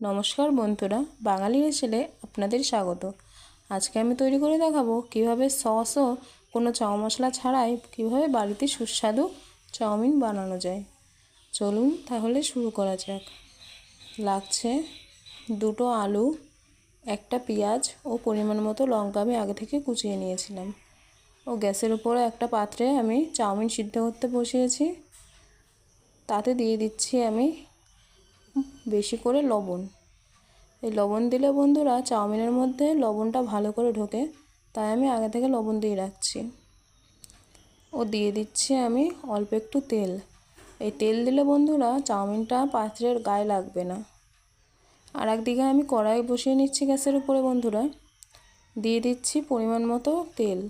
নমস্কার বন্ধুরা, বাঙালি ছেলে আপনাদের স্বাগত। আজকে আমি তৈরি করে দেখাবো কীভাবে সস ও কোনো চাউ মশলা ছাড়াই কীভাবে বাড়িতে সুস্বাদু চাউমিন বানানো যায়। চলুন তাহলে শুরু করা যাক। লাগছে দুটো আলু, একটা পেঁয়াজ ও পরিমাণ মতো লঙ্কা আমি আগে থেকে কুচিয়ে নিয়েছিলাম। ও গ্যাসের উপরে একটা পাত্রে আমি চাউমিন সিদ্ধ করতে বসিয়েছি। তাতে দিয়ে দিচ্ছি আমি বেশি করে লবণ। এই লবণ দিলে বন্ধুরা চাউমিনের মধ্যে লবণটা ভালো করে ঢোকে, তাই আমি আগে থেকে লবণ দিয়ে রাখছি। ও দিয়ে দিচ্ছি আমি অল্প একটু তেল। এই তেল দিলে বন্ধুরা চাউমিনটা পাত্রের গায়ে লাগবে না। আর একদিকে আমি কড়াই বসিয়ে নিচ্ছি গ্যাসের উপরে বন্ধুরা। দিয়ে দিচ্ছি পরিমাণ মতো তেল।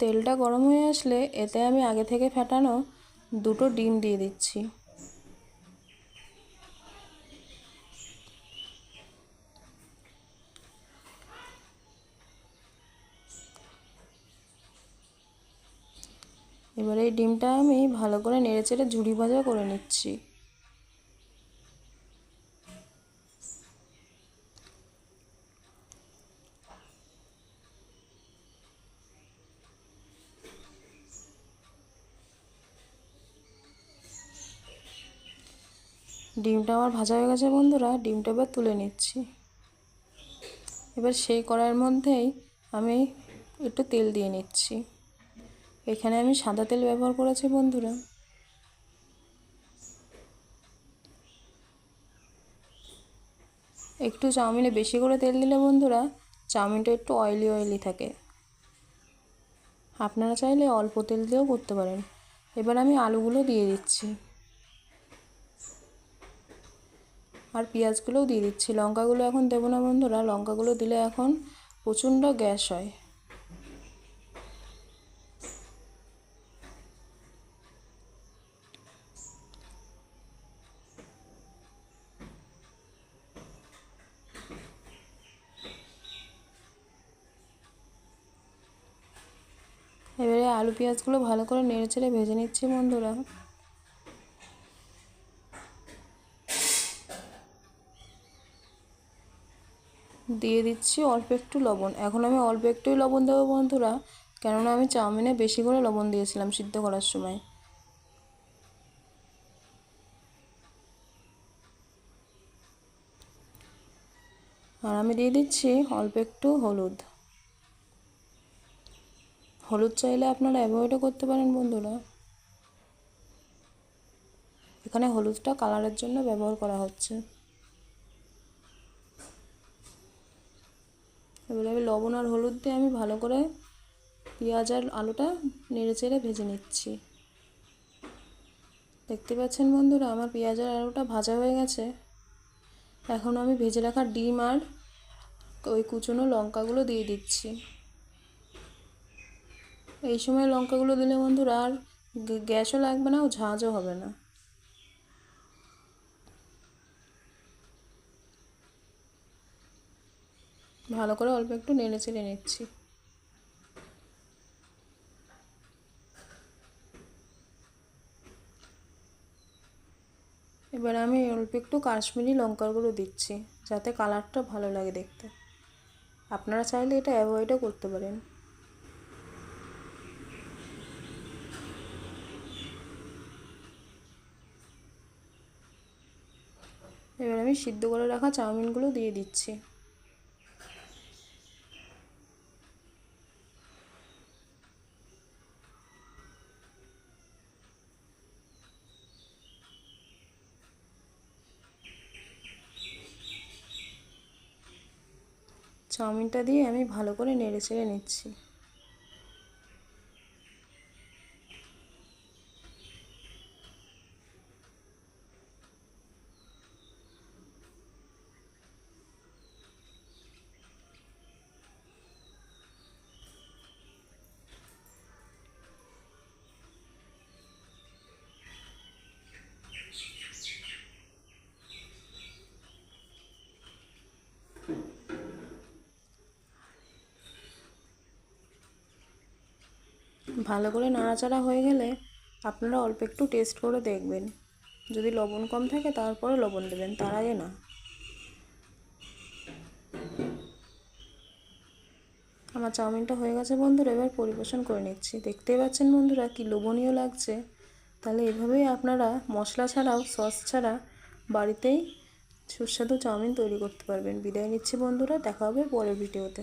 তেলটা গরম হয়ে আসলে এতে আমি আগে থেকে ফেটানো দুটো ডিম দিয়ে দিচ্ছি। এবার এই ডিমটা আমি ভালো করে নেড়ে চেড়ে ঝুড়ি ভাজা করে নিচ্ছি। ডিমটা আমার ভাজা হয়ে গেছে বন্ধুরা, ডিমটা এবার তুলে নিচ্ছি। এবার সেই কড়াইয়ের মধ্যেই আমি একটু তেল দিয়ে নিচ্ছি। এখানে আমি সাদা তেল ব্যবহার করেছি বন্ধুরা। একটু চাউমিনে বেশি করে তেল দিলে বন্ধুরা, চাউমিনটা একটু অয়েলি অয়েলি থাকে। আপনারা চাইলে অল্প তেল দিয়েও করতে পারেন। এবার আমি আলুগুলো দিয়ে দিচ্ছি। আর পেঁয়াজগুলোও দিয়ে দিচ্ছি। লঙ্কাগুলো এখন দেবো না বন্ধুরা, লঙ্কাগুলো দিলে এখন প্রচণ্ড গ্যাস হয়। এবারে আলু পেঁয়াজগুলো ভালো করে নেড়ে চেড়ে ভেজে নিচ্ছি বন্ধুরা। দিয়ে দিচ্ছি অল্প একটু লবণ। এখন আমি অল্প একটুই লবণ দেবো বন্ধুরা, কেননা আমি চাউমিনে বেশি করে লবণ দিয়েছিলাম সিদ্ধ করার সময়। আর আমি দিয়ে দিচ্ছি অল্প একটু হলুদ। হলুদ চাইলে আপনারা অ্যাভয়েডও করতে পারেন বন্ধুরা। এখানে হলুদটা কালারের জন্য ব্যবহার করা হচ্ছে। আমি লবণ আর হলুদ দিয়ে আমি ভালো করে পেঁয়াজ আর আলুটা নেড়ে চেড়ে ভেজে নিচ্ছি। দেখতে পাচ্ছেন বন্ধুরা, আমার পেঁয়াজ আর আলুটা ভাজা হয়ে গেছে। এখন আমি ভেজে রাখা ডিম আর ওই কুচনো লঙ্কাগুলো দিয়ে দিচ্ছি। এই সময় লঙ্কাগুলো দিলে বন্ধুরা আর গ্যাসও লাগবে না ও ঝাঁঝও হবে না। ভালো করে অল্প একটু নেড়ে চেড়ে নিচ্ছি। এবার আমি অল্প একটু কাশ্মীরি লঙ্কার গুঁড়ো দিচ্ছি, যাতে কালারটা ভালো লাগে দেখতে। আপনারা চাইলে এটা অ্যাভয়েডও করতে পারেন। এবার আমি সিদ্ধ করে রাখা চাউমিনগুলো দিয়ে দিচ্ছি। চাউমিনটা দিয়ে আমি ভালো করে নেড়ে চেড়ে নিচ্ছি। ভালো করে নাড়াচাড়া হয়ে গেলে আপনারা অল্প একটু টেস্ট করে দেখবেন। যদি লবণ কম থাকে তারপরে লবণ দেবেন, তার আগে না। আমার চাউমিনটা হয়ে গেছে বন্ধুরা, এবার পরিবেশন করে নিচ্ছি। দেখতেই পাচ্ছেন বন্ধুরা কি লোভনীয় লাগছে। তাহলে এভাবেই আপনারা মশলা ছাড়াও সস ছাড়া বাড়িতেই সুস্বাদু চাউমিন তৈরি করতে পারবেন। বিদায় নিচ্ছি বন্ধুরা, দেখা হবে পরের ভিডিওতে